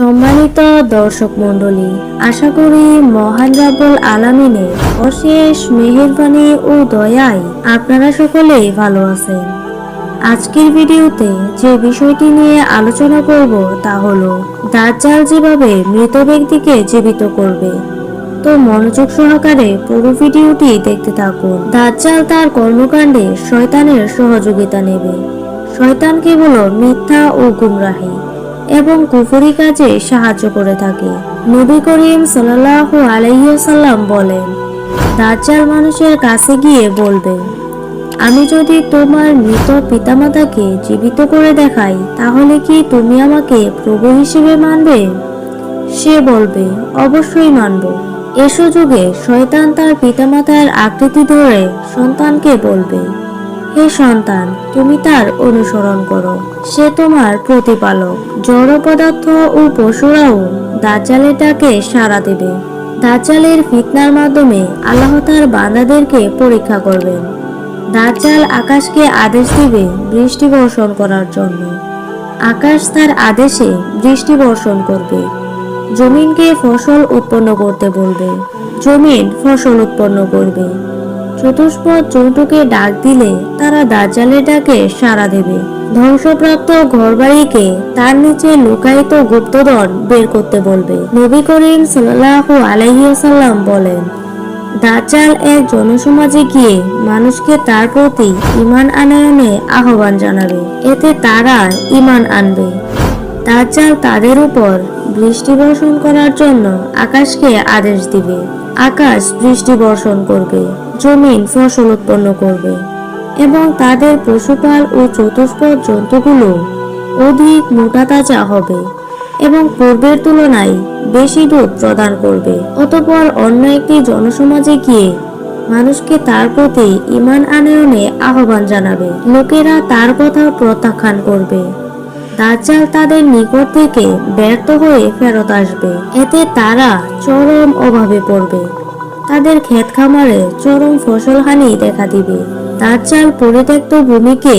সম্মানিত দর্শক মণ্ডলী, আশা করি মহান রাব্বুল আলামিনের অশেষ মেহেরবানি ও দয়ায় আপনারা সকলেই ভালো আছেন। আজকের ভিডিওতে যে বিষয়টি নিয়ে আলোচনা করব তা হলো, দাজ্জাল যেভাবে মৃত ব্যক্তিকে জীবিত করবে। তো মনোযোগ সহকারে পুরো ভিডিওটি দেখতে থাকুন। দাজ্জাল তার কর্মকাণ্ডে শয়তানের সহযোগিতা নেবে। শয়তান কেবল মিথ্যা ও গুমরাহী। এবং কুফরি কাজে সাহায্য করে থাকে। নবী করিম সাল্লাল্লাহু আলাইসাল্লাম বলেন, দাজ্জাল মানুষের কাছে গিয়ে বলবে, আমি যদি তোমার মৃত পিতামাতাকে জীবিত করে দেখাই, তাহলে কি তুমি আমাকে প্রভু হিসেবে মানবে সে বলবে, অবশ্যই মানব। এ সুযোগে শয়তান তার পিতামাতার আকৃতি ধরে সন্তানকে বলবে। হে সন্তান, তুমি তার অনুসরণ করো। সে তোমার প্রতিপালক। জড় পদার্থ ও পশুরাও দাজ্জালের ডাকে সাড়া দেবে। দাজ্জালের ফিতনার মাধ্যমে আল্লাহ তার বান্দাদেরকে পরীক্ষা করবেন। দাজ্জাল আকাশকে আদেশ দিবে বৃষ্টি বর্ষণ করার জন্য। আকাশ তার আদেশে বৃষ্টি বর্ষণ করবে। জমিনকে ফসল উৎপন্ন করতে বলবে। জমিন ফসল উৎপন্ন করবে। চতুষ্পদ জন্তুকে ডাক দিলে তারা দাজ্জালের ডাকে সাড়া দেবে। ধ্বংসপ্রাপ্ত ঘরবাড়িকে তার নিচে লুকায়িত গুপ্তধন বের করতে বলবে। নবী করিম সাল্লাল্লাহু আলাইসাল্লাম বলেন, দাজ্জাল এক জনসমাজে গিয়ে মানুষকে তার প্রতি ইমান আনয়নে আহ্বান জানাবে। এতে তারা ইমান আনবে। দাজ্জাল তাদের উপর বৃষ্টি বর্ষণ করার জন্য আকাশকে আদেশ দিবে। আকাশ বৃষ্টি বর্ষণ করবে। জমিন ফসল উৎপন্ন করবে এবং তাদের পশুপাল ও চতুষ্পদ জন্তুগুলো অধিক মোটা তাজা হবে এবং পূর্বের তুলনায় বেশি দুধ প্রদান করবে। অতপর অন্য একটি জনসমাজে গিয়ে মানুষকে তার প্রতি ইমান আনয়নে আহ্বান জানাবে। লোকেরা তার কথা প্রত্যাখ্যান করবে। দাজ্জাল তাদের নিকট থেকে ব্যর্থ হয়ে ফেরত আসবে। এতে তারা চরম অভাবে পড়বে। তাদের ক্ষেত খামারে চরম ফসলহানি দেখা দিবে। তার চাল পরিত্যক্ত ভূমিকে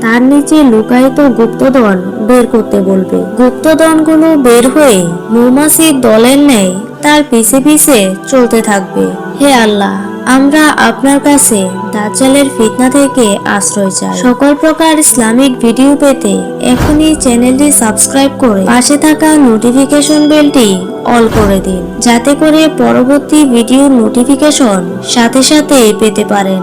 তার নিচে লুকায়িত গুপ্তদন বের করতে বলবে। গুপ্তধনগুলো বের হয়ে মৌমাছির দলের ন্যায় তার পিছে পিছে চলতে থাকবে। হে আল্লাহ! আমরা আপনার কাছে দাজ্জালের ফিতনা থেকে আশ্রয় চাই। সকল প্রকার ইসলামিক ভিডিও পেতে এখনই চ্যানেলটি সাবস্ক্রাইব করে পাশে থাকা নোটিফিকেশন বেলটি অল করে দিন, যাতে করে পরবর্তী ভিডিও নোটিফিকেশন সাথে সাথে পেতে পারেন।